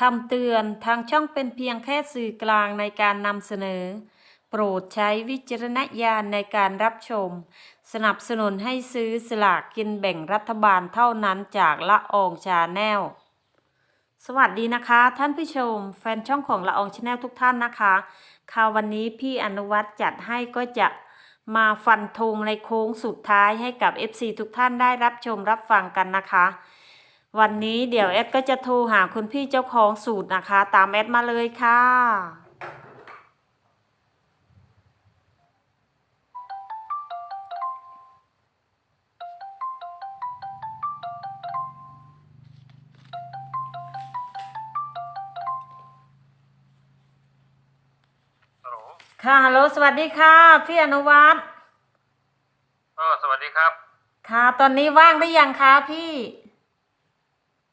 คำเตือนทางช่องเป็นเพียงแค่สื่อกลางในการนำเสนอ โปรดใช้วิจารณญาณในการรับชม สนับสนุนให้ซื้อสลากกินแบ่งรัฐบาลเท่านั้นจากละอองชาแนล สวัสดีนะคะ ท่านผู้ชม แฟนช่องของละอองชาแนลทุกท่านนะคะข่าววันนี้พี่อนุวัตรจัดให้ก็จะมาฟันธงในโค้งสุดท้ายให้กับ FC ทุกท่านได้รับชมรับฟังกันนะคะ วันนี้เดี๋ยวแอดก็จะโทรหาคุณพี่เจ้าของสูตรนะคะ ตามแอดมาเลยค่ะ ฮัลโหลค่ะฮัลโหลสวัสดีค่ะ พี่อนุวัตรเออสวัสดีครับ ค่ะ ตอนนี้ว่างหรือยังคะพี่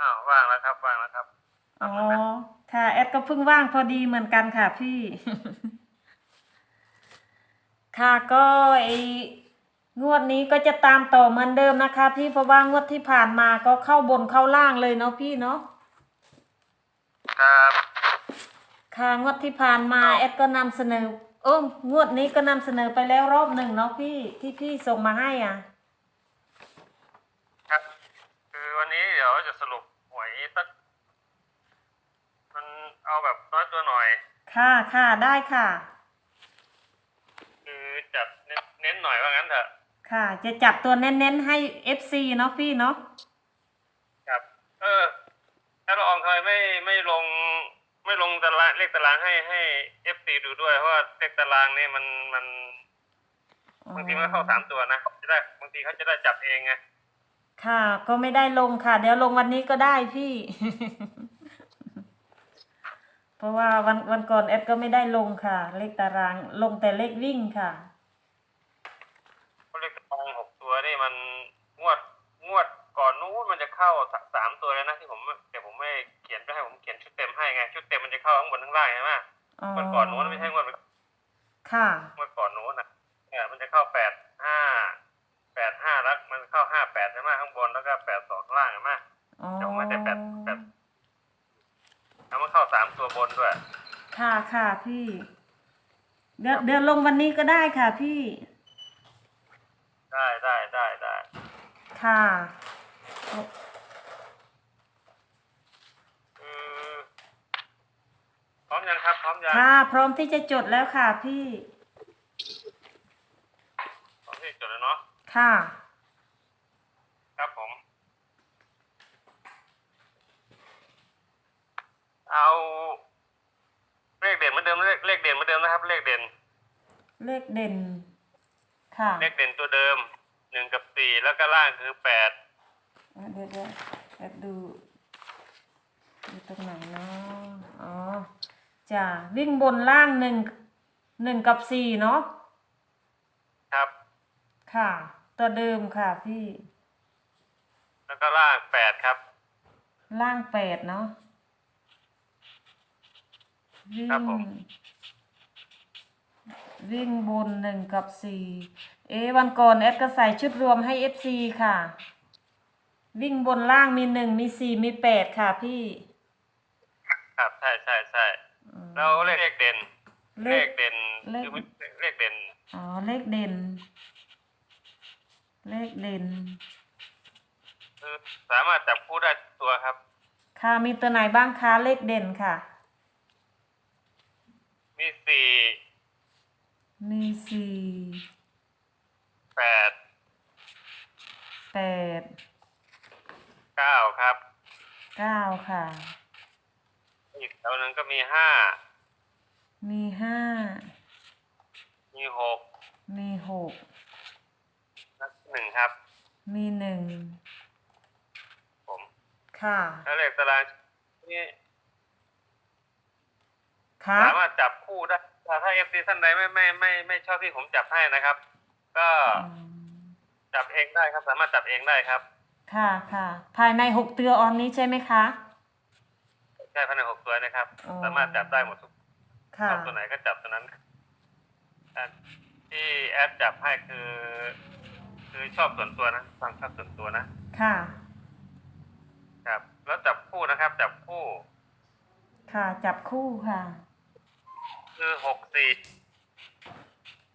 อ้าวว่างแล้วครับ ว่างแล้วครับ อ๋อ ค่ะ แอดก็เพิ่งว่างพอดีเหมือนกันค่ะพี่ ค่ะก็ไองวดนี้ก็จะตามต่อเหมือนเดิมนะคะ พี่เพราะว่างวดที่ผ่านมาก็เข้าบนเข้าล่างเลยเนาะพี่เนาะครับค่ะงวดที่ผ่านมาแอดก็นำเสนอโอ้งวดนี้ก็นำเสนอไปแล้วรอบหนึ่งเนาะพี่ที่พี่ส่งมาให้อะ ครับ คือวันนี้เดี๋ยวจะสรุปหวยสัก มัน เอาแบบน้อยตัวหน่อย ค่ะค่ะได้ค่ะ คือจัดเน้นเน้นหน่อยว่างั้นเถอะค่ะ จะจับตัวเน้นๆให้ FC เนาะพี่เนาะครับ เออถ้าเราอองทำไมไม่ไม่ลง ไม่ลงตารางเลขตารางให้ให้เอฟซีดูด้วยเพราะว่าเลขตารางเนี่ยมันมันบางทีมันก็เข้าสามตัวนะจะได้บางทีเขาจะได้จับเองไงค่ะ ก็ไม่ได้ลงค่ะ เดี๋ยวลงวันนี้ก็ได้พี่ เพราะว่าวันวันก่อนแอดก็ไม่ได้ลงค่ะ เลขตารางลงแต่เลขวิ่งค่ะเพราะเลขตารางหกตัวนี่มันงวดงวดก่อนนู้นมันจะเข้าสสามตัวเลยนะที่ผมแต่ผมไม่เขียนไปให้ผมเขียนชุดเต็มให้ไงชุดเต็มมันจะเข้าข้างบนข้างล่างใช่ไหมอ๋องวดก่อนนู้นไม่ใช่งวดค่ะ งวดก่อนนู้นนะเนี่ยมันจะเข้าแปด ตัวบนด้วย ค่ะค่ะพี่ เดี๋ยวเดี๋ยวลงวันนี้ก็ได้ค่ะพี่ ได้ได้ได้ได้ค่ะ อืมพร้อมยังครับ พร้อมยังค่ะ พร้อมที่จะจดแล้วค่ะพี่ พร้อมที่จะจดแล้วเนาะ ค่ะ ครับผม เอาเลขเด่นเหมือนเดิมเลขเลขเด่นเหมือนเดิมนะครับ เลขเด่น เลขเด่น ค่ะ เลขเด่นตัวเดิมหนึ่งกับสี่แล้วก็ล่างคือแปดอะเดี๋ยวเดี๋ยวแอบดูดูตรงไหนเนาะอ๋อจ้ะวิ่งบนล่างหนึ่งหนึ่งกับสี่เนาะครับ ค่ะ ตัวเดิมค่ะพี่ แล้วก็ล่างแปดครับ ล่างแปดเนาะวิ่ครับงผม วิ่งบนหนึ่งกับสี่เอะวันก่อนแอดก็ใส่ชุดรวมให้เอฟซีค่ะ วิ่งบนล่างมีหนึ่งมีสี่มีแปดค่ะพี่ ครับใช่ใช่ใช่อืมแล้วเลขเด่น เลเลขขเด่นเลข คือเลขเด่นอ๋อเลขเด่น เลขเด่น คือสามารถจับคู่ได้ทุกตัวครับ ค่ะมีตัวไหนบ้างคะเลขเด่นค่ะ มีสี่ มีสี่แปดแปดเก้าครับเก้าค่ะ อีกแถวหนึ่งก็มีห้ามีห้ามีหกมีหกและหนึ่งครับ มีหนึ่งผมค่ะแล้วเลขตารางนี่ค่ะสามารถจับคู่ได้ ถ้าถ้าเอฟซีท่านใดไม่ไม่ไม่ไม่ชอบที่ผมจับให้นะครับ ก็อืมจับเองได้ครับ สามารถจับเองได้ครับ ค่ะค่ะ ภายในหกตัวออนนี้ใช่ไหมคะ ใช่ภายในหกตัวนะครับ อ๋อ สามารถจับได้หมดทุกค่ะชอบตัวไหนก็จับตัวนั้นอะที่แอดจับให้คือ คือชอบส่วนตัวนะฟังชอบส่วนตัวนะค่ะ ครับ แล้วจับคู่นะครับ จับคู่ ค่ะ จับคู่ค่ะ คือหกสี่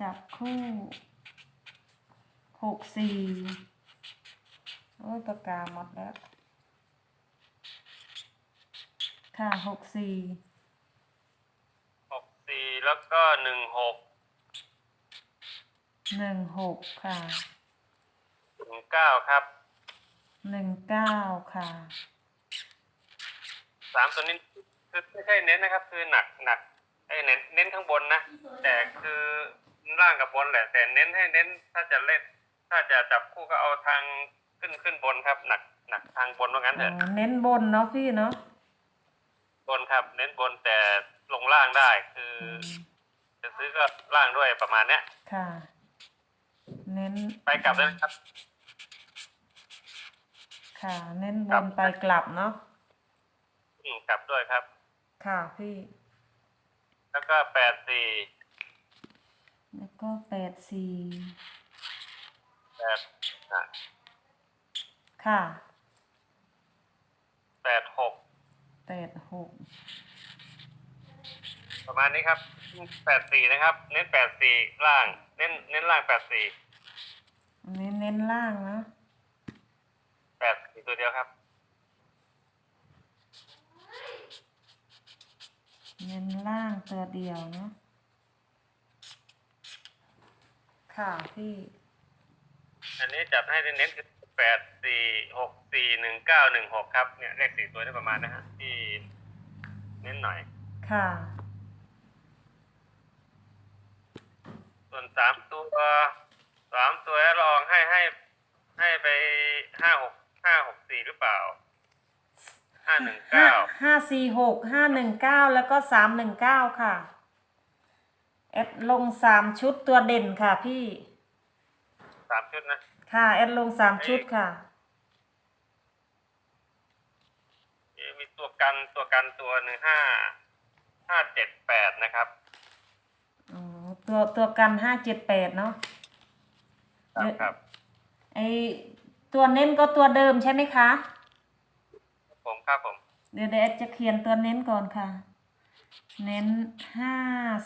จับคู่หกสี่โอ้ยปากกาหมดแล้ว ค่ะหกสี่หกสี่แล้วก็หนึ่งหกหนึ่งหกค่ะหนึ่งเก้าครับหนึ่งเก้าค่ะสามตัวนี้คือไม่ใช่เน้นนะครับ คือหนักหนัก ไอ้ยเน้นเน้นข้างบนนะแต่คือล่างกับบนแหละ แต่เน้นให้เน้นถ้าจะเล่น ถ้าจะจับคู่ก็เอาทางขึ้นขึ้นบนครับ หนักหนักทางบนว่างั้นเถอ๋อะอเน้นบนเนาะพี่เนาะบนครับ เน้นบนแต่ลงล่างได้คืออืมจะซื้อก็ล่างด้วยประมาณเนี้ยค่ะ เน้นไปกลับได้นะครับ ค่ะ เน้นบครับนไปกลับเนาะอืมกลับด้วยครับ ค่ะพี่ แล้วก็แปดสี่แล้วก็แปดสี่แปดอะค่ะแปดหกแปดหกประมาณนี้ครับแปดสี่นะครับ เน้นแปดสี่ล่าง เน้นเน้นล่างแปดสี่อันนี้เน้นล่างนะแปดสี่ตัวเดียวครับ เน้นล่าง ตัวเดียวเนาะค่ะพี่ อันนี้จับให้เน้นคือแปดสี่หกสี่หนึ่งเก้าหนึ่งหกครับ เนี่ยเลขสี่ตัวได้ประมาณนะฮะที่เน้นหน่อย ค่ะ ส่วนสามตัวสามตัวลองให้ให้ให้ไปห้าหกห้าหกสี่หรือเปล่า ห้าหนึ่งห้าเก้าห้าสี่หกห้าหนึ่งเก้าแล้วก็สามหนึ่งเก้าค่ะแอดลงสามชุดตัวเด่นค่ะพี่สามชุดนะ ค่ะ แอดลงสามชุดค่ะเอ๊ะมีตัวกันตัวกันตัวหนึ่งห้าห้าเจ็ดแปดนะครับอ๋อตัวตัวกันห้าเจ็ดแปดเนาะครับครับไอตัวเน้นก็ตัวเดิมใช่ไหมคะผม ครับผม เดี๋ยวเดี๋ยวแอดจะเขียนตัวเน้นก่อนค่ะ เน้นห้า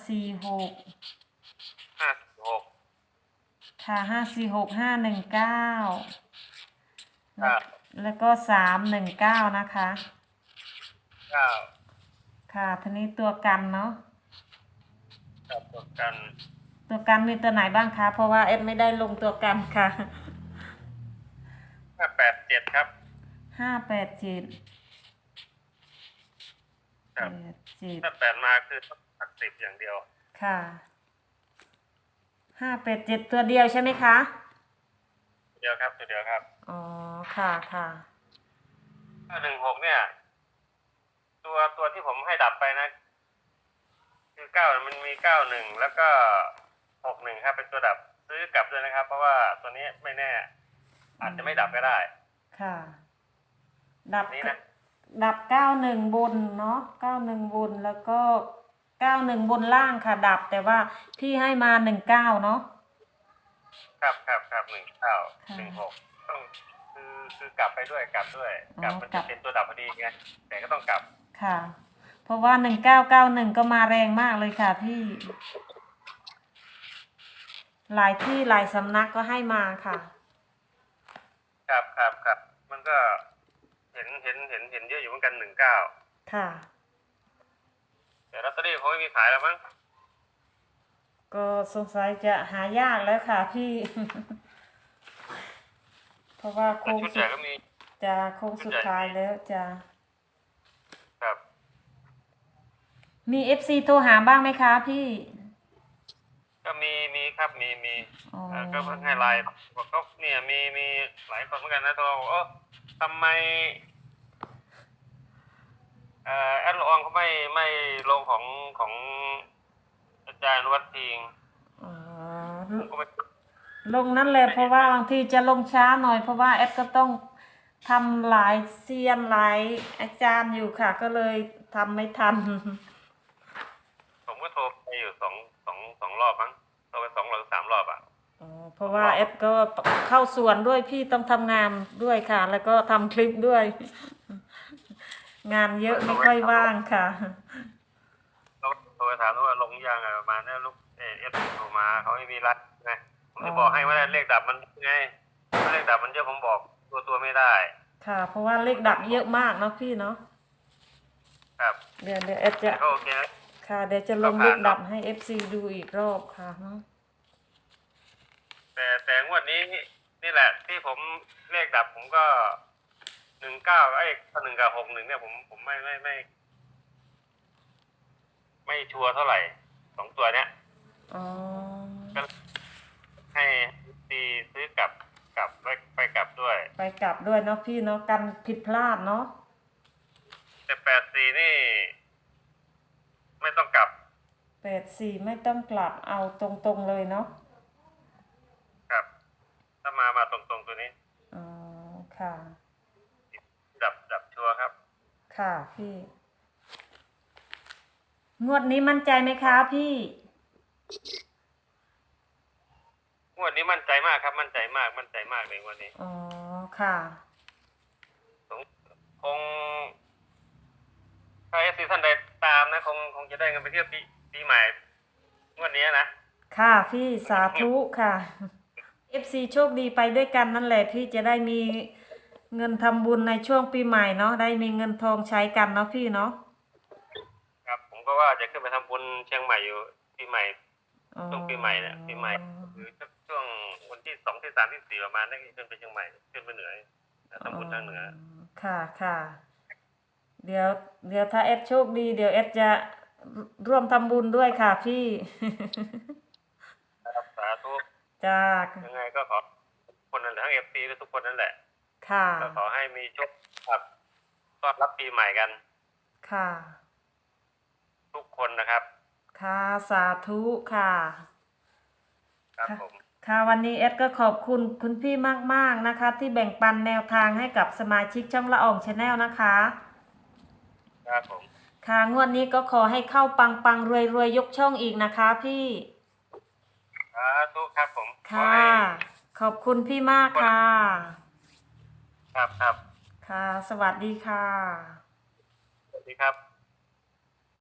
สี่หกห้าหกค่ะห้าสี่หกห้าหนึ่งเก้าครับแล้วก็สามหนึ่งเก้านะคะ เก้าค่ะทีนี้ตัวกันเนาะกับตัวกัน ตัวกันมีตัวไหนบ้างคะ เพราะว่าเอดไม่ได้ลงตัวกันค่ะห้าแปดเจ็ดครับห้าแปดเจ็ด คแปรับดเจ็ดถ้าแปดมาคือต้องหักสิบอย่างเดียว ค่ะห้าแปดเจ็ดตัวเดียวใช่ไหมคะตัวเดียวครับตัวเดียวครับอ๋อ ค่ะค่ะห้าหนึ่งหกเนี่ย ตัวตัวที่ผมให้ดับไปนะ คือเก้ามันมีเก้าหนึ่งแล้วก็หกหนึ่งครับเป็นตัวดับซื้อกลับด้วยนะครับ เพราะว่าตัวนี้ไม่แน่ อาจจะไม่ดับก็ได้ ค่ะ ดับนี่นะ ดับเก้าหนึ่งบนเนาะเก้าหนึ่งบนแล้วก็เก้าหนึ่งบนล่างค่ะ ดับแต่ว่าพี่ให้มาหนึ่งเก้าเนาะครับครับครับหนึ่งเก้าค่ะหนึ่งหกต้องคือคือกลับไปด้วยกลับด้วย กลับอ๋อมันกลัจะบเป็นตัวดับพอดีไงแต่ก็ต้องกลับค่ะ เพราะว่าหนึ่งเก้าเก้าหนึ่งก็มาแรงมากเลยค่ะพี่ หลายที่หลายสำนักก็ให้มาค่ะ ครับครับครับมันก็ เห็นเห็นเห็นเห็นเยอะอยู่เหมือนกันหนึ่งเก้าค่ะ แต่ลอตเตอรี่คงไม่มีขายแล้วมั้งก็สงสัยจะหายากแล้วค่ะพี่ เพราะว่าแต่โค้งชุดสุใหญ่ดก็มี จะโค้งสุดท้ายแล้วจะครับ มีเอฟซีโทรหาบ้างไหมคะพี่ ก็มีมีครับมีมีอ๋อ เอ่อก็เพิ่งให้ไลน์บอกเขาเนี่ยมีมีหลายคนเหมือนกันนะโทรบอกเออ ทำไมเอ่อแอดละอองเขาไม่ไม่ลงของของอาจารย์วัดทิงอ๋อผมก็ไม่ลงนั่นแหละเพราะว่าบางทีจะลงช้าหน่อยเพราะว่าแอดก็ต้องทำหลายเซียนหลายอาจารย์อยู่ค่ะ ก็เลยทำไม่ทัน ผมก็โทรไปอยู่สองสองสองรอบมั้งโทรไปสองหรือสามรอบอะ อ๋อเพราะว่าแอดก็เข้าสวนด้วยพี่ต้องทำงานด้วยค่ะ แล้วก็ทำคลิปด้วย งานเยอะไม่ค่อยว่างค่ะ เราโทรไปถามว่าลงยังอะประมาณนี้ลูกเอฟโทรมาเขาไม่มีรัดไงผมอ๋จะอบอกให้ว่าเลขดับมันไงถ้าเลขดับมันเยอะผมบอกตัวตัวไม่ได้ค่ะ เพราะว่าเลขดับเยอะมากเนาะพี่เนาะครับเดี๋ยวเดี๋ยวแอดจะแต่ก็โอเคนะ ค่ะเดี๋ยวจะลงเลขดับให้ FC ดูอีกรอบค่ะเนาะ แต่แต่งวดนี้นี่แหละ ที่ผมเลขดับผมก็หนึ่งเก้าไอ้หนึ่งกับหกหนึ่งเนี่ยผมผมไม่ไม่ไม่ ไม่ชัวร์เท่าไหร่สองตัวเนี้ยอ๋อก็ให้ตีซื้อกลับกลับไปไปกลับด้วย ไปกลับด้วยเนาะพี่เนาะกันผิดพลาดเนาะแต่แปดสี่นี่ ไม่ต้องกลับแปดสี่ไม่ต้องกลับเอาตรงๆเลยเนาะ ครับ ถ้ามามาตรงๆตัวนี้ อ๋อค่ะ ดับดับชัวร์ครับ ค่ะพี่ งวดนี้มั่นใจไหมคะพี่ งวดนี้มั่นใจมากครับ มั่นใจมาก มั่นใจมากเลยงวันนี้อ๋อ ค่ะ สงคงถ้าเอฟซีท่านใดตามนะคงคงจะได้เงินไปเที่ยวปีปีใหม่งวดนี้นะ ค่ะพี่สาธุค่ะ FC โชคดีไปด้วยกันนั่นแหละพี่จะได้มี เงินทำบุญในช่วงปีใหม่เนาะได้มีเงินทองใช้กันเนาะพี่เนาะครับ ผมก็ว่าจะขึ้นไปทำบุญเชียงใหม่อยู่ปีใหม่อ๋อช่วงปีใหม่เนี่ยปีใหม่หรือช่วงวันที่สองที่สามที่สี่ประมาณนั้นขึ้นไปเชียงใหม่ขึ้นไปเหนือทำบุญทางเหนือค่ะค่ะเดี๋ยว เดี๋ยวถ้าเอดโชคดีเดี๋ยวเอดจะร่วมทำบุญด้วยค่ะพี่ครับสาธุจ้ายังไงก็ขอทุกคนนั่นแหละทั้งเอฟซีและทุกคนนั่นแหละ ค่ะ ก็ขอให้มีโชคครับต้อนรับปีใหม่กัน ค่ะ ทุกคนนะครับ ค่ะสาธุค่ะ ครับค่ะผม ค่ะวันนี้เอดก็ขอบคุณคุณพี่มาก ๆ นะคะ ที่แบ่งปันแนวทางให้กับสมาชิกช่องละอองชาแนลนะคะ ครับผม ค่ะงวดนี้ก็ขอให้เข้าปังปังรวยรวยๆ ยกช่องอีกนะคะพี่ สาธุครับผมขอค่ะ ให้ ขอบคุณพี่มากค่ะ ครับครับค่ะ สวัสดีค่ะ สวัสดีครับ